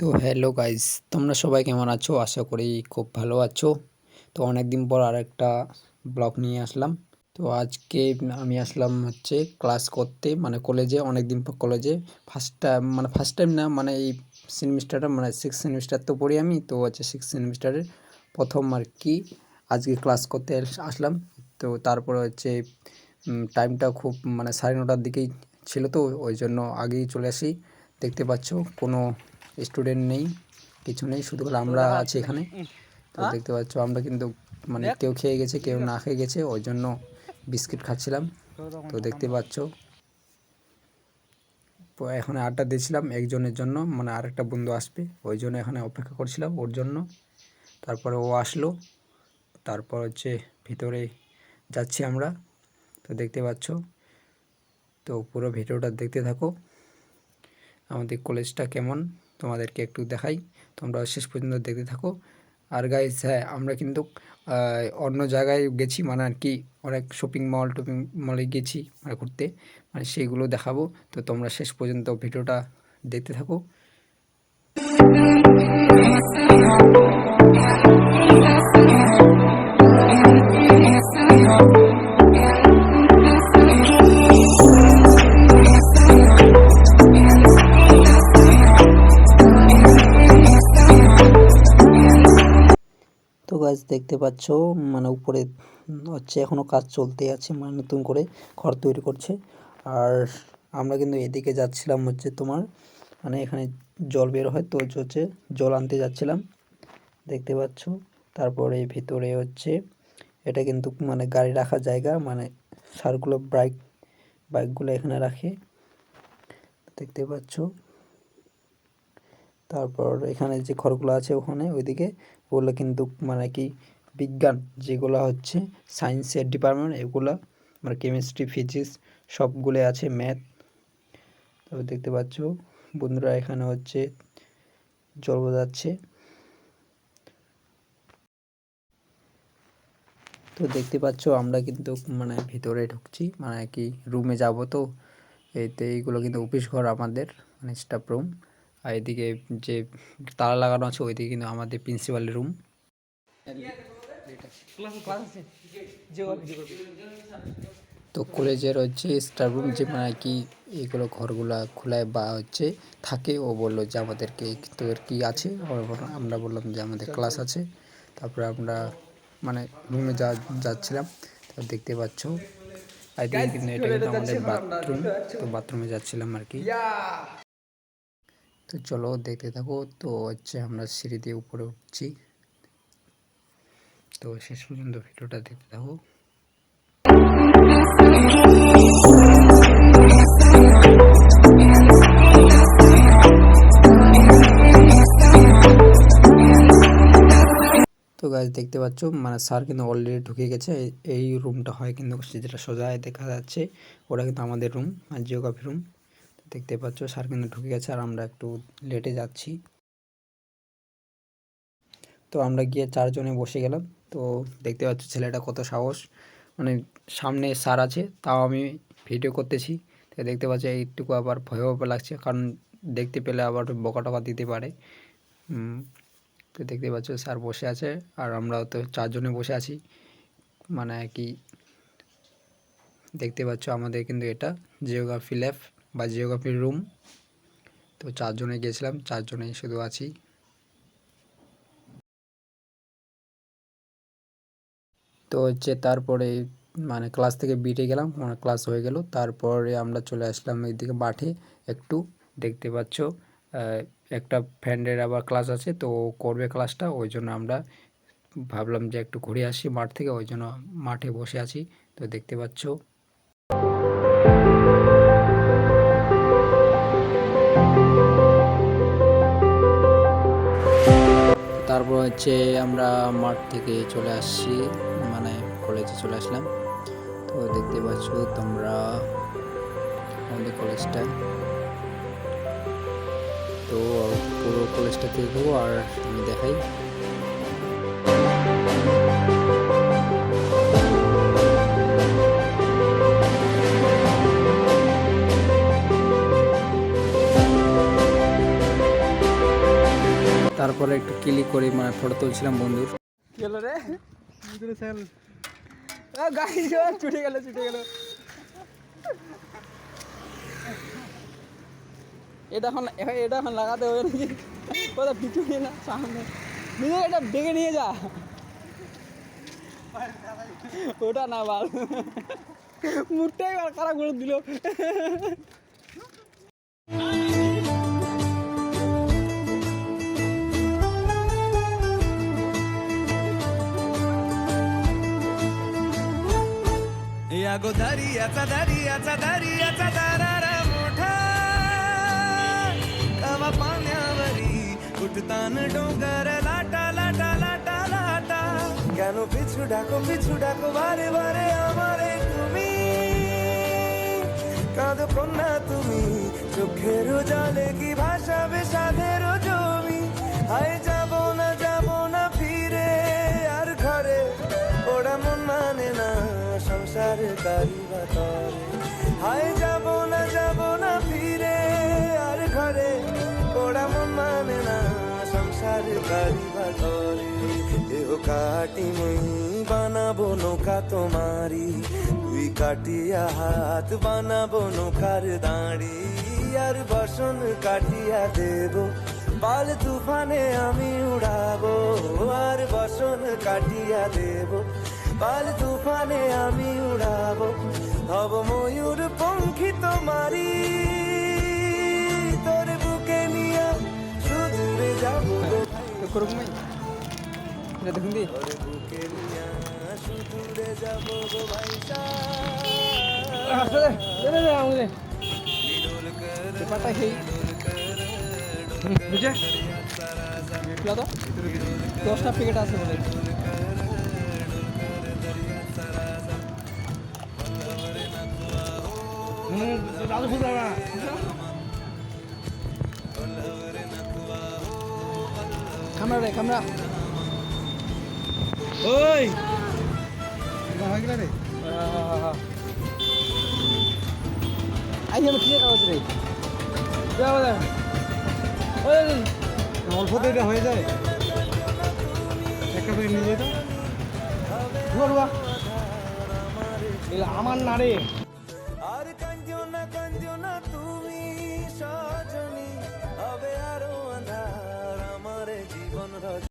তো hello guys, তোমরা সবাই কেমন আছো? আশা করি খুব ভালো আছো। তো অনেক দিন পর আর একটা ব্লগ নিয়ে আসলাম। তো আজকে আমি আসলাম হচ্ছে ক্লাস করতে মানে কলেজে অনেক দিন পর কলেজে। ফার্স্ট টাইম মানে ফার্স্ট টাইম না মানে এই সেমিস্টারটা মানে সিক্স সেমিস্টার তো পড়ি আমি, তো হচ্ছে সিক্স সেমিস্টারের প্রথম আর কি আজকে ক্লাস করতে আসলাম। তো তারপরে হচ্ছে টাইমটা খুব মানে সাড়ে নটার দিকেই ছিল তো, ওই জন্য আগেই চলে আসি। দেখতে পাচ্ছ কোনো স্টুডেন্ট নেই কিছু নেই শুধু আমরা আছি এখানে। তো দেখতে পাচ্ছ আমরা কিন্তু মানে কেউ খেয়ে গেছে কেউ না খেয়ে গেছে ওই জন্য বিস্কিট খাচ্ছিলাম। তো দেখতে পাচ্ছ। এখন আড্ডা দিয়েছিলাম একজনের জন্য মানে আরেকটা বন্ধু আসবে ওই জন্য এখানে অপেক্ষা করছিলাম ওর জন্য। তারপরে ও আসলো তারপর হচ্ছে ভিতরে যাচ্ছি আমরা। তো দেখতে পাচ্ছ তো পুরো ভিডিওটা দেখতে থাকো। আমাদের কলেজটা কেমন? তোমাদেরকে একটু দেখাই। তোমরা শেষ পর্যন্ত দেখতে থাকো। আর গাইজ হ্যাঁ আমরা কিন্তু অন্য জায়গায় গেছি মানে আর কি, অনেক শপিং মল টপিং মলে গেছি মানে ঘুরতে। মানে সেইগুলো দেখাবো। তো তোমরা শেষ পর্যন্ত ভিডিওটা দেখতে থাকো। গাছ দেখতে পাচ্ছ মানে উপরে হচ্ছে এখনও কাজ চলতে আছে মানে নতুন করে ঘর তৈরি করছে। আর আমরা কিন্তু এদিকে যাচ্ছিলাম হচ্ছে তোমার মানে এখানে জল বের হয় তো হচ্ছে জল আনতে যাচ্ছিলাম, দেখতে পাচ্ছ। তারপরে ভিতরে হচ্ছে এটা কিন্তু মানে গাড়ি রাখার জায়গা মানে সারগুলো বাইক, বাইকগুলো এখানে রাখে, দেখতে পাচ্ছ। তারপর এখানে যে ঘরগুলো আছে ওখানে, ওইদিকে ওগুলো কিন্তু মানে কি বিজ্ঞান, যেগুলো হচ্ছে সায়েন্সের ডিপার্টমেন্ট এগুলো মানে কেমিস্ট্রি ফিজিক্স সবগুলো আছে ম্যাথ তবে দেখতে পাচ্ছ বন্ধুরা, এখানে হচ্ছে জল বোঝাচ্ছে। তো দেখতে পাচ্ছ আমরা কিন্তু মানে ভিতরে ঢুকছি মানে কি রুমে যাব তো। এতে এইগুলো কিন্তু অফিস ঘর আমাদের মানে স্টাফ রুম আর এদিকে যে তালা লাগানো আছে, ওইদিকে কিন্তু আমাদের প্রিন্সিপালের রুম তো কলেজের হচ্ছে স্টাফ রুম যে মানে কি এগুলো ঘরগুলা খোলায় বা হচ্ছে থাকে, ও বলল যে আমাদেরকে তোদের কি আছে? আমরা বললাম- যে আমাদের ক্লাস আছে। তারপরে আমরা মানে রুমে যা যাচ্ছিলাম, তো দেখতে পাচ্ছ। কিন্তু এটা কিন্তু আমাদের বাথরুম তো বাথরুমে যাচ্ছিলাম আর কি। তো চলো দেখতে থাকো। তো হচ্ছে আমরা সিঁড়ি দিয়ে উপরে উঠছি। তো শেষ পর্যন্ত ভিডিওটা দেখতে থাকো। তো গাছ দেখতে পাচ্ছ মানে স্যার কিন্তু অলরেডি ঢুকে গেছে। এই- রুমটা হয় কিন্তু যেটা সোজায় দেখা যাচ্ছে। ওটা কিন্তু আমাদের রুম আর জিওগ্রাফি রুম দেখতে পাচ্ছ, স্যার কিন্তু ঢুকে গেছে আর আমরা একটু লেটে যাচ্ছি। তো আমরা গিয়ে চারজনে বসে গেলাম। তো দেখতে পাচ্ছ ছেলেটা কত সাহস। মানে সামনে স্যার আছে, তাও আমি ভিডিও করতেছি। তো দেখতে পাচ্ছি এইটুকু আবার ভয় লাগছে, কারণ দেখতে পেলে আবার বকা টকা দিতে পারে। তো দেখতে পাচ্ছ স্যার বসে আছে আর আমরা তো চারজনে বসে আছি। মানে কি, দেখতে পাচ্ছ আমাদের কিন্তু এটা জিওগ্রাফি ল্যাব বা জিওগ্রাফির রুম তো চারজনে গেছিলাম চারজনেই শুধু আছি। তো হচ্ছে তারপরে মানে ক্লাস থেকে বিটে গেলাম মানে ক্লাস হয়ে গেল। তারপরে আমরা চলে আসলাম এইদিকে মাঠে। একটু দেখতে পাচ্ছ একটা ফ্রেন্ডের আবার ক্লাস আছে, তো করবে ক্লাসটা ওই জন্য আমরা ভাবলাম যে একটু ঘুরে আসি মাঠ থেকে, ওই জন্য মাঠে বসে আছি। তো দেখতে পাচ্ছ তারপর হচ্ছে আমরা মাঠ থেকে চলে আসছি মানে কলেজে চলে আসলাম। তো দেখতে পাচ্ছ তোমরা আমাদের কলেজটা তো পুরো কলেজটা দেখব আর আমি দেখাই। একটু ক্লিক করে মানে ফটো তুলছিলাম বন্ধুর। কি হলো রে? গাড়ি ছুটে গেল ছুটে গেল। এটা এখন এটা এখন লাগাতে হবে নাকি? কোথাও পিছু নিয়ে না সামনে। নিয়ে এটা ডেকে নিয়ে যা। ওটা না বাল। মুখটাই আর খারাপ করে দিল? गो दर्याचा दर्याचा दर्याचा दरारा मोठा तवा पाण्यावरी उठतान डोंगर लाटा लाटा लाटा लाटा কেন পিছু ডাকো পিছু ডাকো বারে বারে আমারে তুমি কাঁদো কন্যা তুমি চোখের জালে কি ভাসাবে সাধের জমি হায় যাব না যাব না ফিরে আর ঘরে ওরা মন মানে না সংসার কারি বাতরে হায়, যাব না যাব না ফিরে, আর ঘরে ওরা মন মানে না সংসার কারি বাতরে দেহ কাটি মই বানাবো নৌকা তোমারি তুই কাটিয়া হাত বানাবো নৌকার দাঁড়ি, আর বসন কাটিয়া দেব। পাল তুফানে আমি উড়াবো, আর বসন কাটিয়া দেব। পাল তুফানে আমি উড়াবো হব ময়ূর পঙ্খী তোমারি তোর বুকে নিয়ে সুদূরে যাব। করুক নাই এটা দেখুন দি। তোর বুকে নিয়ে সুদূরে যাব গো ভাই খেয়ে বুঝে? দশটা প্যাকেট আছে বলে। ক্যামেরা রে ক্যামেরা ওই হয়ে গেল রে আই আমি কিনে কাগজ রে অল্পতে এটা হয়ে যায় একটা প্যাকেট নিয়ে যেত আমার না